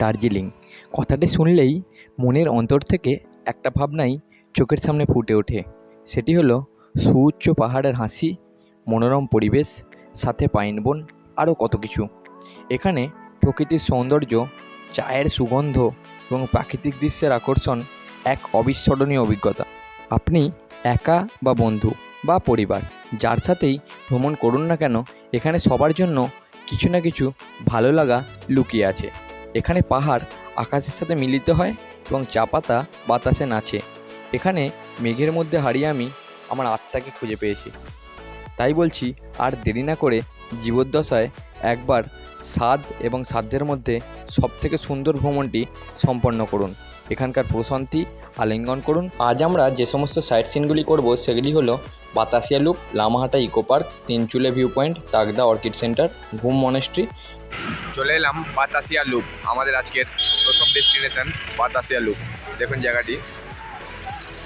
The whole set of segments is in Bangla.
দার্জিলিং। কথাটি শুনলেই মনের অন্তর থেকে একটা ভাবনাই চোখের সামনে ফুটে ওঠে। সেটি হলো, সুউচ্চ পাহাড়ের হাসি, মনোরম পরিবেশ, সাথে পাইন বন, আরও কত কিছু। এখানে প্রকৃতির সৌন্দর্য, চায়ের সুগন্ধ এবং প্রাকৃতিক দৃশ্যের আকর্ষণ এক অবিস্মরণীয় অভিজ্ঞতা। আপনি একা বা বন্ধু বা পরিবার, যার সাথেই ভ্রমণ করুন না কেন, এখানে সবার জন্য কিছু না কিছু ভালো লাগা লুকিয়ে আছে। এখানে পাহাড় আকাশের সাথে মিলিত হয় এবং চা পাতা বাতাসে নাচে। এখানে মেঘের মধ্যে হারিয়ে আমি আমার আত্মাকে খুঁজে পেয়েছি। তাই বলছি, আর দেরি না করে জীবদ্দশায় একবার স্বাদ এবং সাধ্যের মধ্যে সবথেকে সুন্দর ভ্রমণটি সম্পন্ন করুন। এখানকার প্রশান্তি আলিঙ্গন করুন। আজ আমরা যে সমস্ত সাইট সিনগুলি করব সেগুলি হলো Batasia loop, Lamahatta eco park, Tinchule view point Tagda orchid centre, Ghum monastery চলে এলাম বাতাসিয়া লুপ, আমাদের আজকের প্রথম ডেস্টিনেশন বাতাসিয়া লুপ। দেখুন জায়গাটি।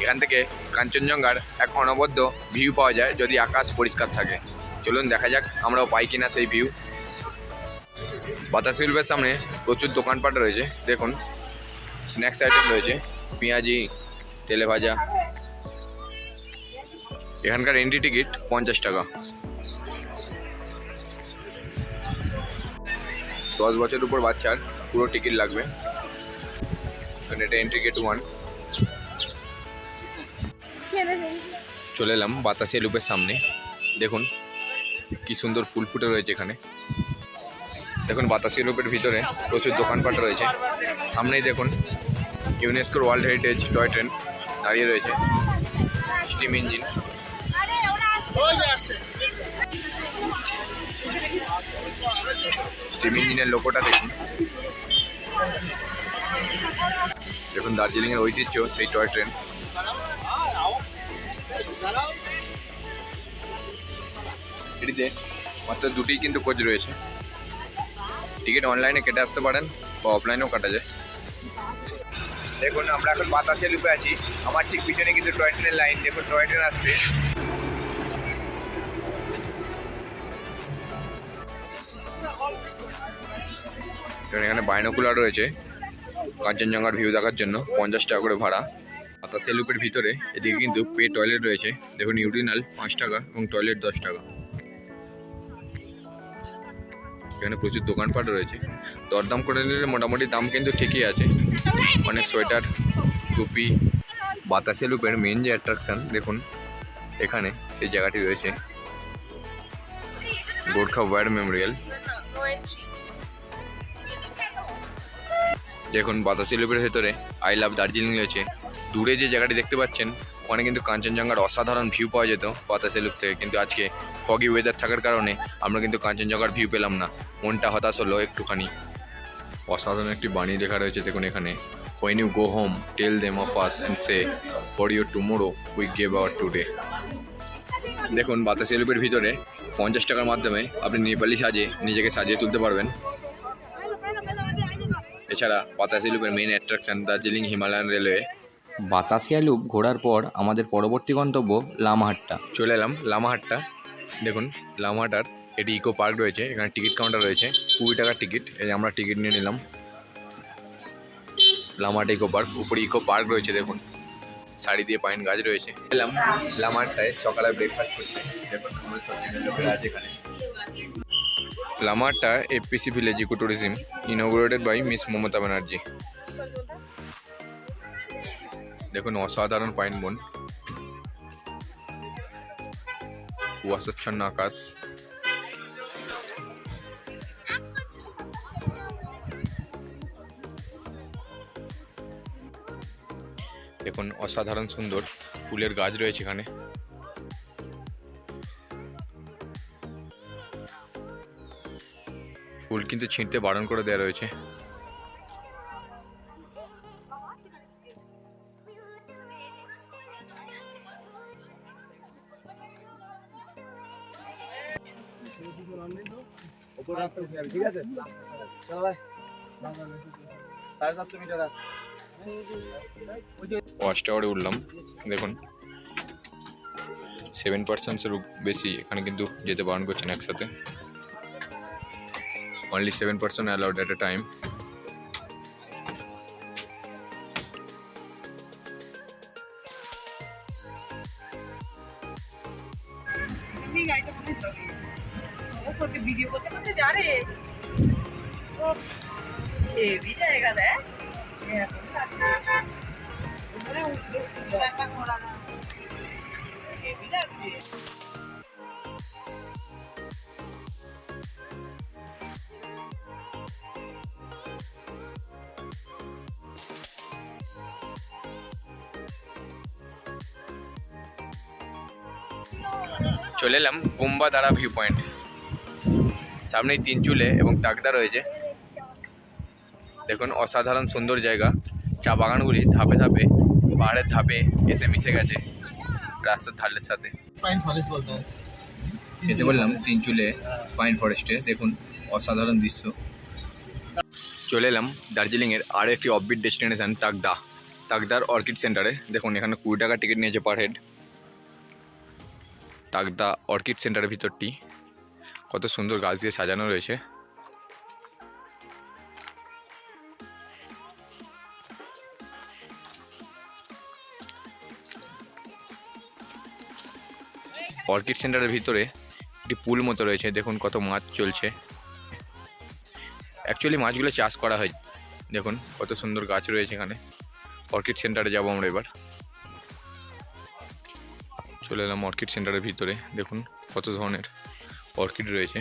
এখান থেকে কাঞ্চনজঙ্ঘার এক অনবদ্য ভিউ পাওয়া যায় যদি আকাশ পরিষ্কার থাকে। চলুন দেখা যাক আমরাও পাই কিনা সেই ভিউ। বাতাসি লুপের সামনে প্রচুর দোকানপাট রয়েছে। দেখুন, স্ন্যাক্স আইটেম রয়েছে, পেঁয়াজি, তেলে ভাজা। এখানকার এন্ট্রি টিকিট পঞ্চাশ টাকা। দশ বছর উপর বাচ্চার পুরো টিকিট লাগবে। এটা এন্ট্রি গেট ওয়ান চলে এলাম বাতাসিয়া লুপের সামনে। দেখুন, কি সুন্দর ফুল ফুটে রয়েছে এখানে। দেখুন বাতাসিয়া লুপের ভিতরে প্রচুর দোকানপাট রয়েছে। সামনেই দেখুন ইউনেস্কোর ওয়ার্ল্ড হেরিটেজ টয় ট্রেন দাঁড়িয়ে রয়েছে। স্টিম ইঞ্জিন স্টিম ইঞ্জিনের লোকোটা দেখুন। দেখুন দার্জিলিংয়ের ঐতিহ্য সেই টয় ট্রেন এটিতে মাত্র দুটিই কিন্তু কোচ রয়েছে। টিকিট অনলাইনে কেটে আসতে পারেন বা অফলাইনেও কাটা যায়। দেখুন, আমরা এখন বাতাসে লুপে আছি। আমার ঠিক পিছনে কিন্তু টয় ট্রেনের লাইন দেখুন টয় ট্রেন আসছে। দেখুন এখানে বাইনোকুলার রয়েছে, কাঞ্চনজঙ্ঘার ভিউ দেখার জন্য, পঞ্চাশ টাকা করে ভাড়া। বাতাসে লুপের ভিতরে, এদিকে কিন্তু পে টয়লেট রয়েছে, দেখুন ইউরিনাল পাঁচ টাকা এবং টয়লেট দশ টাকা। এখানে প্রচুর দোকানপাট রয়েছে। দরদাম করে নিলে মোটামুটি দাম কিন্তু ঠিকই আছে। অনেক সোয়েটার, টুপি। বাতাসে লুপের মেন যে অ্যাট্রাকশন দেখুন, এখানে সেই জায়গাটি রয়েছে। গোর্খা ওয়ার মেমোরিয়াল দেখুন, বাতাসি লুপের ভেতরে আই লাভ দার্জিলিং রয়েছে। দূরে যে জায়গাটি দেখতে পাচ্ছেন, ওখানে কিন্তু কাঞ্চনজঙ্ঘার অসাধারণ ভিউ পাওয়া যেত বাতাসি লুপ থেকে। কিন্তু আজকে ফগি ওয়েদার থাকার কারণে আমরা কিন্তু কাঞ্চনজঙ্ঘার ভিউ পেলাম না। মনটা হতাশ হলো একটুখানি। অসাধারণ একটি বাণী লেখা রয়েছে দেখুন এখানে। When you go home, tell them of us and say, for your tomorrow, we gave our today. দেখুন, বাতাসি লুপের ভিতরে পঞ্চাশ টাকার মাধ্যমে আপনি নেপালি সাজে নিজেকে সাজিয়ে তুলতে পারবেন। এছাড়া বাতাসি লুপের main attraction Darjeeling Himalayan railway Batasia loop ঘোরার পর আমাদের পরবর্তী গন্তব্য লামাহাট্টা। চলে এলাম লামাহাট্টা। দেখুন লামাহাটার এটি ইকো পার্ক রয়েছে এখানে টিকিট কাউন্টার রয়েছে। কুড়ি টাকার টিকিট এই আমরা টিকিট নিয়ে নিলাম। লামাহাট ইকো পার্ক উপরে ইকো পার্ক রয়েছে দেখুন। শাড়ি দিয়ে পাইন গাছ রয়েছে। এলাম লামাহাটটায় সকালে ব্রেকফাস্ট করতে। দেখুন আমার সব লোকেরা আছে এখানে APC village eco tourism inaugurated by miss Mamata Banerjee দেখুন, অসাধারণ পাইন বন কুয়াশাচ্ছন্ন আকাশ। দেখুন, অসাধারণ সুন্দর ফুলের গাছ রয়েছে এখানে। ফুল কিন্তু ছিঁড়তে বারণ করে দেওয়া রয়েছে। ঠিক আছে উঠলাম, দেখুন। সেভেন পার্সেন্টসেরও বেশি, এখানে কিন্তু যেতে বারণ করছেন একসাথে। only seven person allowed at a time ये भी जाएगा ये भी जाती है চলে এলাম কুম্বাদারা ভিউ পয়েন্ট সামনেই তিন চুলে এবং তাকদা রয়েছে। দেখুন অসাধারণ সুন্দর জায়গা। চা বাগানগুলি ধাপে ধাপে পাহাড়ের ধাপে এসে মিশে গেছে রাস্তার ধারের সাথে। এসে বললাম তিন চুলে পাইন ফরেস্টে দেখুন অসাধারণ দৃশ্য। চলে এলাম দার্জিলিংয়ের আরও একটি অফবিট ডেস্টিনেশান তাকদা। তাকদার অর্কিড সেন্টারে দেখুন এখানে কুড়ি টাকা টিকিট নিয়েছে পার হেড তাকদা অর্কিড সেন্টারের ভিতরটি। কত সুন্দর গাছ দিয়ে সাজানো রয়েছে। অর্কিড সেন্টারের ভিতরে একটি পুল মতো রয়েছে। দেখুন কত মাছ চলছে। অ্যাকচুয়ালি মাছগুলো চাষ করা হয়। দেখুন কত সুন্দর গাছ রয়েছে এখানে। অর্কিড সেন্টারে যাব আমরা এবার। চলে এলাম অর্কিড সেন্টারের ভিতরে। দেখুন কত ধরনের অর্কিড রয়েছে।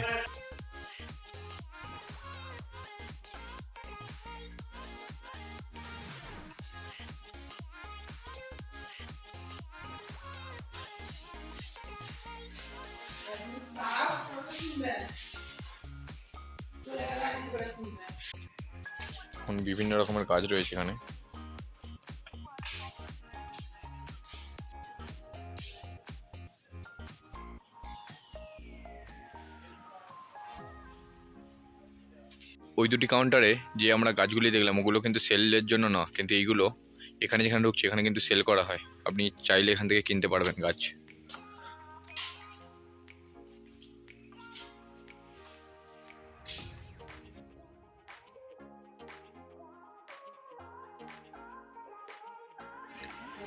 এখন বিভিন্ন রকমের কাজ রয়েছে এখানে। ওই দুটি কাউন্টারে যে আমরা গাছগুলি দেখলাম, ওগুলো কিন্তু সেলের জন্য না, কিন্তু এইগুলো এখানে যেখানে ঢুকছে, এখানে কিন্তু সেল করা হয়। আপনি চাইলে এখান থেকে কিনতে পারবেন গাছ।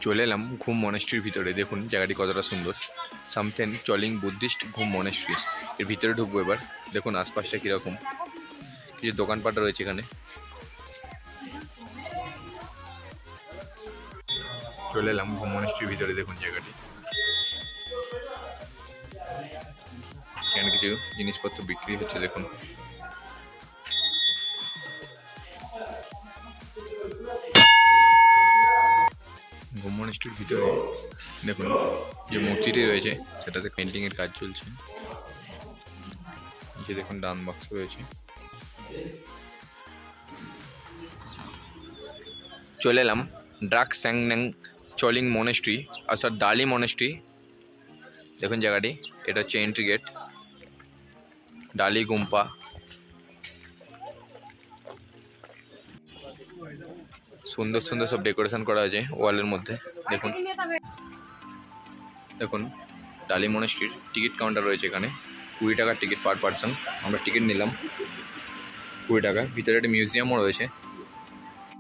চলে এলাম ঘুম মনেস্ট্রির ভিতরে। দেখুন, জায়গাটি কতটা সুন্দর। সামথেন চলিং বুদ্ধিস্ট ঘুম মনেস্ট্রি এর ভিতরে ঢুকবো এবার। দেখুন, আশপাশটা কীরকম। কিছু দোকানপাট রয়েছে এখানে। চলে এলাম মনেস্ট্রির ভিতরে, দেখুন জায়গাটি। এখানে কিছু জিনিসপত্র বিক্রি হচ্ছে, দেখুন। মনেস্ট্রির ভিতরে, দেখুন, যে মূর্তিটি রয়েছে, সেটাতে পেন্টিংয়ের কাজ চলছে। নিচে দেখুন, ডান বাক্স রয়েছে। চলে এলাম ড্রাক স্যাংন্যাং চলিং মনেস্ট্রি অর্থাৎ দালি মনেস্ট্রি। দেখুন জায়গাটি, এটা হচ্ছে এন্ট্রি গেট ডালি গুম্পা। সুন্দর সুন্দর সব ডেকোরেশন করা আছে ওয়ালের মধ্যে। দেখুন। দেখুন, ডালি মনেস্ট্রির টিকিট কাউন্টার রয়েছে এখানে। কুড়ি টাকার টিকিট পার পার্সন। আমরা টিকিট নিলাম। কুড়ি টাকা। ভিতরে একটা মিউজিয়ামও রয়েছে।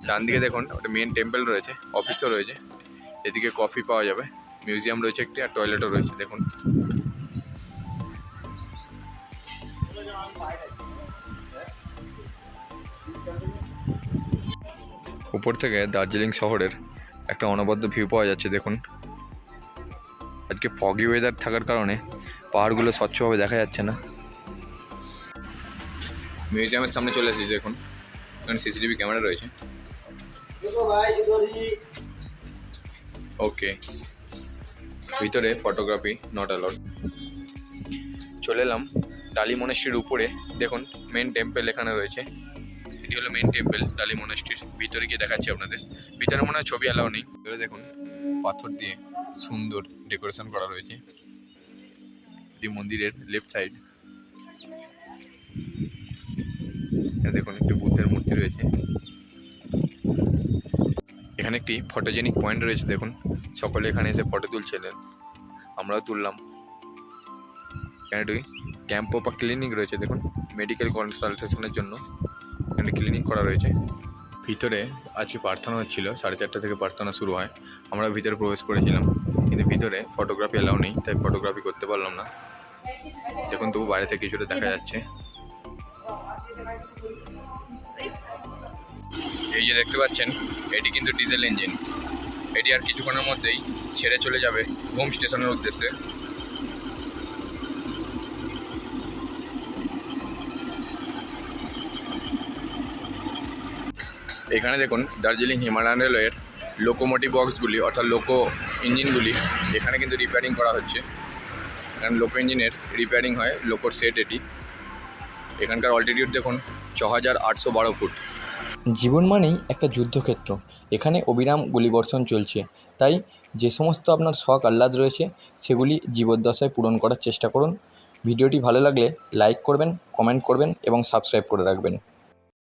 ডান দিকে দেখুন, একটা মেন টেম্পল রয়েছে অফিসও রয়েছে। এদিকে কফি পাওয়া যাবে। মিউজিয়াম রয়েছে একটি আর টয়লেটও রয়েছে, দেখুন। উপর থেকে দার্জিলিং শহরের একটা অনবদ্য ভিউ পাওয়া যাচ্ছে, দেখুন। আজকে ফগি ওয়েদার থাকার কারণে পাহাড়গুলো স্বচ্ছভাবে দেখা যাচ্ছে না। মিউজিয়ামের সামনে চলে এসেছি দেখুন। এখানে সিসিটিভি ক্যামেরা রয়েছে। ওকে ভিতরে ফটোগ্রাফি নট অ্যালাউড চলে এলাম ডালি মনেস্ট্রির উপরে। দেখুন মেন টেম্পেল এখানে রয়েছে। এটি হলো মেন টেম্পেল ডালি মনেস্ট্রির ভিতরে গিয়ে দেখাচ্ছি আপনাদের। ভিতরে মনে হয় ছবি অ্যালাউ নেই। ভিতরে দেখুন, পাথর দিয়ে সুন্দর ডেকোরেশন করা রয়েছে। এটি মন্দিরের লেফট সাইড দেখুন একটি বুদ্ধের মূর্তি রয়েছে। এখানে একটি ফটোজেনিক পয়েন্ট রয়েছে, দেখুন। সকলে এখানে এসে ফটো তুলছিলেন আমরাও তুললাম। এখানে একটি ক্যাম্প বা ক্লিনিক রয়েছে, দেখুন। মেডিকেল কনসালটেশনের জন্য এখানে ক্লিনিক করা রয়েছে। ভিতরে আজকে প্রার্থনা হচ্ছিল, সাড়ে চারটা থেকে প্রার্থনা শুরু হয়। আমরা ভিতরে প্রবেশ করেছিলাম, কিন্তু ভিতরে ফটোগ্রাফি অ্যালাউ নেই, তাই ফটোগ্রাফি করতে পারলাম না। দেখুন তবু বাইরে থেকে কিছুটা দেখা যাচ্ছে। এই যে দেখতে পাচ্ছেন, এটি কিন্তু ডিজেল ইঞ্জিন এটি আর কিছুক্ষণের মধ্যেই ছেড়ে চলে যাবে হোম স্টেশনের উদ্দেশ্যে। এখানে দেখুন, দার্জিলিং হিমালয়ান রেলওয়ের লোকোমোটিভ বক্সগুলি অর্থাৎ লোকো ইঞ্জিনগুলি এখানে কিন্তু রিপেয়ারিং করা হচ্ছে। কারণ লোকো ইঞ্জিনের রিপেয়ারিং হয় লোকোর সেট এটি। এখানকার অল্টিটিউড দেখুন ছ হাজার আটশো বারো ফুট। জীবন মানেই একটা যুদ্ধক্ষেত্র। এখানে অবিরাম গুলিবর্ষণ চলছে। তাই যে সমস্ত আপনার শখ, আহ্লাদ রয়েছে, সেগুলি জীবদ্দশায় পূরণ করার চেষ্টা করুন। ভিডিওটি ভালো লাগলে লাইক করবেন কমেন্ট করবেন এবং সাবস্ক্রাইব করে রাখবেন।